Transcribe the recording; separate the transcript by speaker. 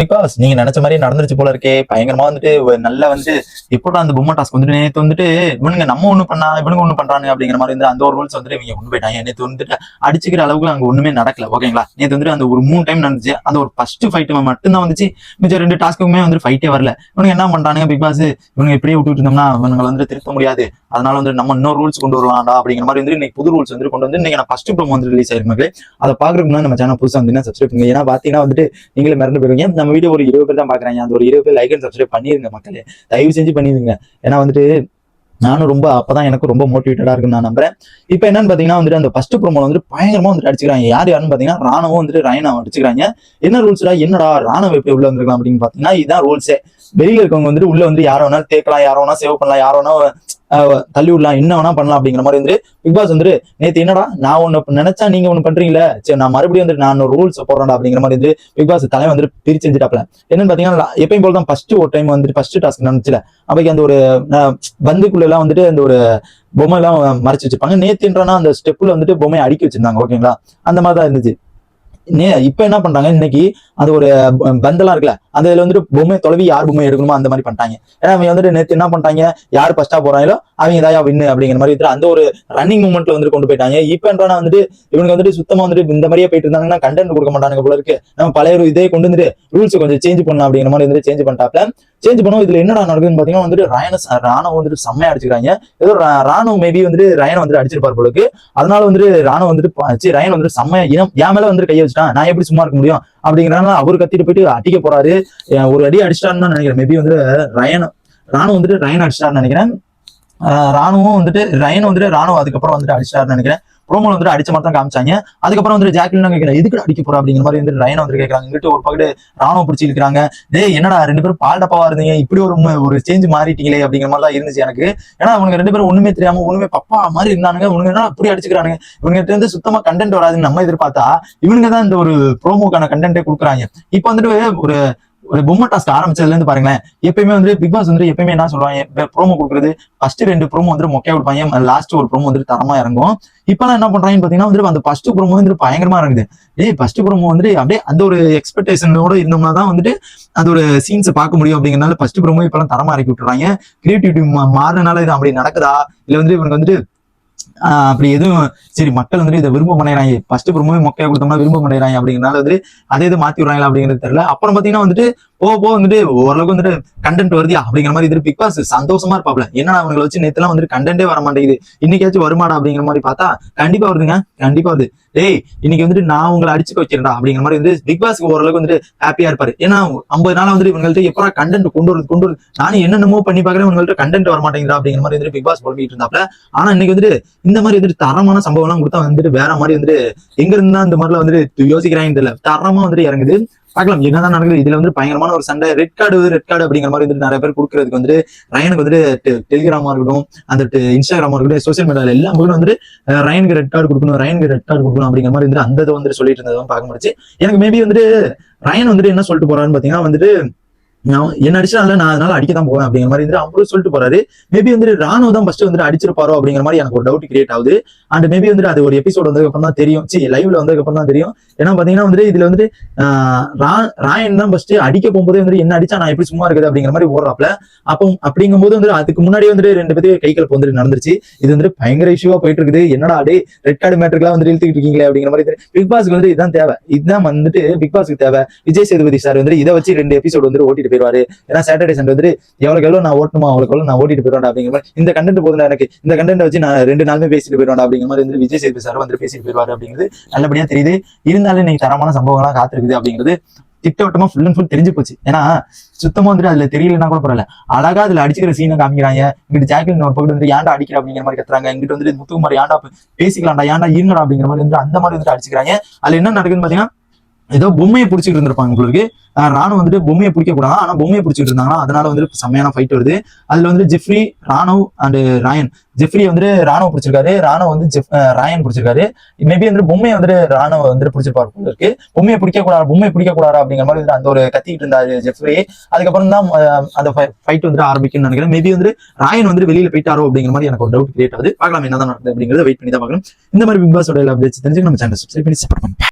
Speaker 1: Because நீங்க நினைச்ச மாதிரி நடந்துருச்சு போல இருக்கே. பயங்கரமா வந்துட்டு ஒரு நல்லா வந்து எப்படா அந்த பொம்மை டாஸ்க் வந்துட்டு நேத்து வந்துட்டு இவனுங்க நம்ம ஒண்ணு பண்ணா இவனுங்க ஒண்ணு பண்றாங்க அப்படிங்கிற மாதிரி வந்து அந்த ஒரு ரூல்ஸ் வந்துட்டு இவங்க கொண்டு போயிட்டாங்க. நேத்து வந்துட்டு அடிச்சுக்கிற அளவுக்கு அங்க ஒண்ணுமே நடக்கல. ஓகேங்களா நேத்து வந்துட்டு அந்த ஒரு மூணு டைம் நடந்துச்சு. அந்த ஒரு ஃபர்ஸ்ட் ஃபைட் மட்டும்தான் வந்துச்சு. மிச்சம் ரெண்டு டாஸ்க்குமே வந்து ஃபைட்டே வரல. இவனுங்க என்ன பண்றானுங்க? பிக் பாஸ் இவனுங்க இப்படியே விட்டு இருந்தோம்னா இவனுங்களை வந்து திருத்த முடியாது. அதனால வந்து நம்ம இன்னொரு ரூல்ஸ் கொண்டு வரலாம்டா அப்படிங்கிற மாதிரி வந்து இன்னைக்கு புது ரூல்ஸ் வந்து கொண்டு வந்து இன்னைக்கு நான் ஃபர்ஸ்ட் ப்ரோமோ வந்து ரிலீஸ் ஆயிருக்கும் மக்களே. அதை பாக்குறதுக்கு நம்ம சேனல் புதுசா வந்து சப்ஸ்கிரைப் பண்ணுங்க. ஏன்னா பாத்தீங்கன்னா வந்துட்டு நீங்களே மறந்து போயிருவீங்க. நம்ம வீடியோ ஒரு இருபது பேர் தான் பாக்குறாங்க. அந்த ஒரு இருபது பேர் லைக் அண்ட் சப்ஸ்கிரைப் பண்ணிருங்க மக்களே. தயவு செஞ்சு பண்ணிருங்க. ஏன்னா வந்துட்டு நானும் ரொம்ப அப்பதான் எனக்கு ரொம்ப மோட்டிவேட்டடா இருக்குன்னு நான் நம்புறேன். இப்போ என்னன்னு பாத்தீங்கன்னா வந்துட்டு அந்த ஃபர்ஸ்ட் ப்ரோமோல வந்து பயங்கரமா வந்துட்டு அடிச்சுக்கிறாங்க. யார் யாருன்னு பாத்தீங்கன்னா ராணுவம் வந்துட்டு ரயனா அடிச்சுக்கிறாங்க. என்ன ரூல்ஸ்டா என்னடா ராணுவ எப்படி உள்ள வந்திருக்கலாம் அப்படின்னு பாத்தீங்கன்னா இதுதான் ரூல்ஸே வெளியில இருக்கவங்க வந்துட்டு உள்ள வந்து யாரோ வேணாலும் தேக்கலாம் யாரோ வேணா சேவ் பண்ணலாம் யார வேணா தள்ளி விடலாம். என்ன வேணா பண்ணலாம் அப்படிங்கிற மாதிரி வந்து பிக் பாஸ் வந்து நேற்று என்னடா நான் ஒண்ணு நினைச்சா நீங்க ஒண்ணு பண்றீங்களே சரி நான் மறுபடியும் வந்து நான் ரூல்ஸ் போடுறேன் அப்படிங்கிற மாதிரி வந்து பிக் பாஸ் தலைவன் வந்து பிரிச்சு செஞ்சுட்டாப்ல என்னன்னு பாத்தீங்கன்னா எப்பயும் போல தான் ஃபர்ஸ்ட் ஒரு டைம் வந்துட்டு ஃபர்ஸ்ட் டாஸ்க் நடந்துச்சுல. அப்பைக்கு அந்த ஒரு பந்துக்குள்ள எல்லாம் வந்துட்டு அந்த ஒரு பொம்மை எல்லாம் மறைச்சு வச்சிருப்பாங்க. நேத்துன்றனா அந்த ஸ்டெப்ல வந்துட்டு பொம்மையை அடுக்கி வச்சிருந்தாங்க ஓகேங்களா அந்த மாதிரி தான் இருந்துச்சு. நே இப்ப என்ன பண்றாங்க இன்னைக்கு அது ஒரு ப- பந்தெல்லாம் இருக்குல்ல அந்த இதுல வந்துட்டு பொம்மை தொலைவி யார் பொம்மை எடுக்கணுமோ அந்த மாதிரி பண்ணிட்டாங்க. ஏன்னா அவங்க வந்துட்டு நேத்து என்ன பண்ணிட்டாங்க? யார் ஃபர்ஸ்டா போறாங்களோ அவங்க தான் வின்னு அப்படிங்கிற மாதிரி அந்த ஒரு ரன்னிங் மூமெண்ட்ல வந்துட்டு கொண்டு போயிட்டாங்க. இப்ப என்றா வந்துட்டு இவனுக்கு வந்துட்டு சுத்தமா வந்துட்டு இந்த மாதிரியே போயிட்டு இருந்தாங்கன்னா கண்டென்ட் கொடுக்க மாட்டாங்க போல இருக்கு. நம்ம பழைய ஒரு இதே கொண்டு வந்துட்டு ரூல்ஸ் கொஞ்சம் சேஞ்ச் பண்ணலாம் அப்படிங்கிற மாதிரி வந்துட்டு சேஞ்ச் பண்ணிட்டாப்ல. சேஞ்ச் பண்ணுவோம் இதுல என்னடா நடக்குதுன்னு பாத்தீங்கன்னா வந்துட்டு ரயன ராணுவம் வந்துட்டு செம்மையா அடிச்சுக்கிறாங்க ஏதோ ராணுவம் மேபி வந்துட்டு ரயனை வந்துட்டு அடிச்சிருப்பார் போலுக்கு அதனால வந்துட்டு ராணுவம் வந்துட்டு ரயன் வந்துட்டு செம்மையா இனம் என் மேல வந்துட்டு கையை வச்சுட்டான். நான் எப்படி சும்மா இருக்க முடியும்? அப்படிங்கிறனால அவர் கத்திட்டு போயிட்டு அடிக்க போறாரு. ஒரு அடி அடிச்சிட்டாருன்னு தான் நினைக்கிறேன். மேபி வந்து ரயன் ராணுவம் வந்துட்டு ரயன் அடிச்சிட்டாருன்னு நினைக்கிறேன். ராணுவம் வந்துட்டு ரயன் வந்துட்டு ராணுவம் அதுக்கப்புறம் வந்துட்டு அடிச்சாருன்னு நினைக்கிறேன். ப்ரோமோல வந்துட்டு அடிச்ச மாதிரி தான் காமிச்சாங்க. அதுக்கப்புறம் வந்துட்டு ஜாக்லின் கேட்கிறேன் எதுக்கு அடிக்க போறோம் அப்படிங்கிற மாதிரி வந்துட்டு ரயன் வந்து கேட்கறாங்க. இங்கிட்டு ஒரு பக்கத்து ராணுவம் பிடிச்சி இருக்கிறாங்க என்னடா ரெண்டு பேரும் பால் டப்பாவா இருந்தீங்க? இப்படி ஒரு ஒரு சேஞ்ச் மாறிட்டீங்களே அப்படிங்கிற மாதிரி தான் இருந்துச்சு எனக்கு. ஏன்னா அவங்க ரெண்டு பேரும் ஒண்ணுமே தெரியாம ஒண்ணுமே பப்பா மாதிரி இருந்தானுங்க. இவனுங்க என்ன அப்படி அடிச்சுக்கிறானுங்க? இவனுங்க இருந்து சுத்தமா கண்டென்ட் வராதுன்னு நம்ம எதிர்பார்த்தா இவனுங்க தான் இந்த ஒரு ப்ரோமோக்கான கண்டென்ட்டே கொடுக்குறாங்க. இப்போ வந்துட்டு ஒரு ஒரு பொம்மை டாஸ்க் ஆரம்பிச்சதுல இருந்து பாருங்களேன் எப்பயுமே வந்து பிக் பாஸ் வந்து எப்பயுமே என்ன சொல்லுவாங்க ப்ரோமோ கொடுக்குறது ஃபர்ஸ்ட் ரெண்டு ப்ரோமோ வந்து மொக்கையா கொடுப்பாங்க லாஸ்ட் ஒரு ப்ரோமோ வந்து தரமா இறங்கும். இப்பெல்லாம் என்ன பண்றாங்கன்னு பாத்தீங்கன்னா வந்து அந்த ஃபர்ஸ்ட் ப்ரோமோ வந்து பயங்கரமா இருக்குது ஏய் ஃபர்ஸ்ட் ப்ரோமோ வந்து அப்படியே அந்த ஒரு எக்ஸ்பெக்டேஷனோட இருந்தோம்னா தான் வந்துட்டு அந்த ஒரு சீன்ஸை பார்க்க முடியும் அப்படிங்கிறனால ஃபர்ஸ்ட் ப்ரோமோ இப்பெல்லாம் தரமா இறக்கி விட்டுறாங்க. கிரியேட்டிவிட்டி மாறினால இது அப்படி நடக்குதா? இல்ல வந்து இவனுக்கு வந்துட்டு அப்படி எதுவும் சரி மக்கள் வந்துட்டு இதை விரும்ப மாட்டேறாங்க ஃபர்ஸ்ட் ப்ரோமோ மொக்கையா கொடுத்தோம்னா விரும்ப மாட்டேறாங்க அப்படிங்கறனால வந்து அதே இது மாத்தி விடுறாங்களா அப்படிங்கிறது தெரியல. அப்புறம் பாத்தீங்கன்னா வந்துட்டு ஓ போ வந்துட்டு ஓரளவுக்கு வந்துட்டு கண்டென்ட் வருதியா? அப்படிங்கிற மாதிரி இது பிக் பாஸ் சந்தோஷமா இருப்பாப்ல. என்னடா அவங்களை வச்சு நேத்துலாம் வந்துட்டு கண்டென்ட்டே வர மாட்டேங்குது. இன்னைக்காச்சும் வருமாடா அப்படிங்கிற மாதிரி பார்த்தா கண்டிப்பா வருதுங்க கண்டிப்பா வருது. டேய் இன்னைக்கு வந்துட்டு நான் உங்களை அடிச்சுக்க வைக்கிறேன்டா அப்படிங்கிற மாதிரி வந்து பிக் பாஸ்க்கு ஓரளவுக்கு வந்துட்டு ஹாப்பியா இருப்பாரு. ஏன்னா ஐம்பது நாள் வந்துட்டு இவங்கள்ட்ட எப்படா கண்டென்ட் கொண்டு வருது கொண்டு வருது நானும் என்னென்னமோ பண்ணி பாக்குறேன் இவங்கள்ட்ட கண்டென்ட் வர மாட்டேங்குதா அப்படிங்கிற மாதிரி வந்துட்டு பிக் பாஸ் புலம்பிட்டு இருந்தாப்ல. ஆனா இன்னைக்கு வந்துட்டு இந்த மாதிரி வந்துட்டு தரமான சம்பவம் எல்லாம் கொடுத்தா வந்துட்டு வேற மாதிரி வந்துட்டு எங்க இருந்தா இந்த மாதிரிலாம் வந்துட்டு யோசிக்கிறாங்கன்னு தெரியல. தரமா வந்துட்டு இறங்குது. பார்க்கலாம் என்னதான் நடக்குது இதுல வந்து பயங்கரமான ஒரு சண்டை. ரெட் கார்டு ரெட் கார்டு அப்படிங்கிற மாதிரி வந்துட்டு நிறைய பேர் கொடுக்கறதுக்கு வந்துட்டு ரயனுக்கு வந்துட்டு டெ- டெலிகிராமா இருக்கட்டும் அந்த இன்ஸ்டாகிராமா இருக்கட்டும் சோசியல் மீடியால எல்லா பக்கம் வந்துட்டு ரயனுக்கு ரெட் கார்டு கொடுக்கணும் ரயனுக்கு ரெட் கார்டு கொடுக்கணும் அப்படிங்கிற மாதிரி வந்துட்டு அந்த வந்துட்டு சொல்லிட்டு இருந்ததும் பார்க்க முடிச்சு எனக்கு மேபி வந்துட்டு ரயன் வந்துட்டு என்ன சொல்லிட்டு போறான்னு பாத்தீங்கன்னா வந்துட்டு நான் என்ன அடிச்சால நான் அதனால அடிக்க தான் போவேன் அப்படிங்கிற மாதிரி வந்து அவரும் சொல்லிட்டு போறாரு. மேபி வந்து ராணுவ தான் ஃபர்ஸ்ட் வந்துட்டு அடிச்சிருப்பாரோ அப்படிங்கிற மாதிரி எனக்கு ஒரு டவுட் கிரியேட் ஆகுது. அண்ட் மேபி வந்துட்டு அது ஒரு எபிசோட் வந்ததுக்கு அப்புறம் தான் தெரியும் சி லைவ்ல வந்ததுக்கு அப்புறம் தான் தெரியும். ஏன்னா பாத்தீங்கன்னா வந்துட்டு இதுல வந்துட்டு ஆஹ், ரா- ராயன் தான் ஃபர்ஸ்ட் அடிக்க போகும்போது வந்துட்டு என்ன அடிச்சா நான் எப்படி சும்மா இருக்குது அப்படிங்கிற மாதிரி ஓடுறாப்ல. அப்போ அப்படிங்கும்போது வந்து அதுக்கு முன்னாடியே வந்துட்டு ரெண்டு பேருக்கு கை கலப்பு வந்துட்டு நடந்துருச்சு. இது வந்துட்டு பயங்கர இஷ்யூவா போயிட்டு இருக்குது என்னடா டே ரெட் கார்டு மேட்ருக்குலாம் வந்து இழுத்துக்கிட்டு இருக்கீங்களே அப்படிங்கிற மாதிரி பிக் பாஸ்க்கு வந்து இதுதான் தேவை. இதுதான் வந்துட்டு பிக் பாஸ்க்கு தேவை. விஜய் சேதுபதி சார் வந்துட்டு இதை வச்சு ரெண்டு எபிசோட் வந்துட்டு ஓட்டிட்டு போயிருவாரு ஏன்னா சாட்டர்டே சண்டே வந்துட்டு எவ்வளவு எவ்வளவு நான் ஓட்டணுமா? அவ்வளவு எவ்வளவு நான் ஓட்டிட்டு போயிடுவேன் அப்படிங்கிற மாதிரி இந்த கண்டென்ட் போதும் எனக்கு. இந்த கண்டென்ட் வச்சு நான் ரெண்டு நாளுமே பேசிட்டு போயிடுவேன் அப்படிங்கிற மாதிரி வந்து விஜய் சேதுபதி சார் வந்து பேசிட்டு போயிருவாரு அப்படிங்கிறது நல்லபடியா தெரியுது. இருந்தாலும் இன்னைக்கு தரமான சம்பவங்கள்லாம் காத்திருக்குது அப்படிங்கிறது திட்டவட்டமா ஃபுல் அண்ட் ஃபுல் தெரிஞ்சு போச்சு. ஏன்னா சுத்தமா வந்துட்டு அதுல தெரியலன்னா கூட பரவாயில்ல. அழகா அதுல அடிச்சுக்கிற சீனை காமிக்கிறாங்க. இங்கிட்டு ஜாக்கெட் ஒரு பக்கத்து வந்து ஏன்டா அடிக்கிற? அப்படிங்கிற மாதிரி கத்துறாங்க. இங்கிட்டு வந்துட்டு முத்துக்குமார் ஏன்டா பேசிக்கலாம்டா ஏன்டா இருங்கடா? அப்படிங்கிற மாதிரி வந்து அந்த மாதிரி வந்துட்டு அடிச்சுக்கிறாங்க. அதுல என்ன நடக்குதுன்னு பாத்தீங்கன்னா ஏதோ பொம்மையை பிடிச்சிட்டு இருந்திருப்பாங்க உங்களுக்கு ராணுவ வந்துட்டு பொம்மையை பிடிக்க கூடாது. ஆனா பொம்மையை பிடிச்சிட்டு இருந்தாங்கன்னா அதனால வந்துட்டு செம்மையான ஃபைட் வருது. அதுல வந்து ஜெஃப்ரி ராணுவ் அண்ட் ராயன் ஜெஃப்ரி வந்துட்டு ராணுவ பிடிச்சிருக்காரு. ராணுவ வந்து ஜெஃப் ராயன் பிடிச்சிருக்காரு. மேபி வந்துட்டு பொம்மையை வந்துட்டு ராணுவ வந்துட்டு பிடிச்சிருப்பாரு போல இருக்கு. பொம்மையை பிடிக்க கூடாது? பொம்மையை பிடிக்க கூடாது? அப்படிங்கிற மாதிரி வந்துட்டு அந்த ஒரு கத்திட்டு இருந்தாரு ஜெஃப்ரி அதுக்கப்புறம் தான் அந்த ஃபைட் வந்துட்டு ஆரம்பிக்கும்னு நினைக்கிறேன். மேபி வந்து ராயன் வந்துட்டு வெளியில போயிட்டாரோ அப்படிங்கிற மாதிரி எனக்கு ஒரு டவுட் கிரியேட் ஆகுது. பார்க்கலாம் என்னதான் நடக்குது அப்படிங்கிறத வெயிட் பண்ணி தான் பார்க்கணும். இந்த மாதிரி பிக் பாஸோட அப்டேட்ஸ் தெரிஞ்சு நம்ம சேனல் சப்ஸ்கிரைப் பண்ணி சப்போர்ட் பண்ணுங்க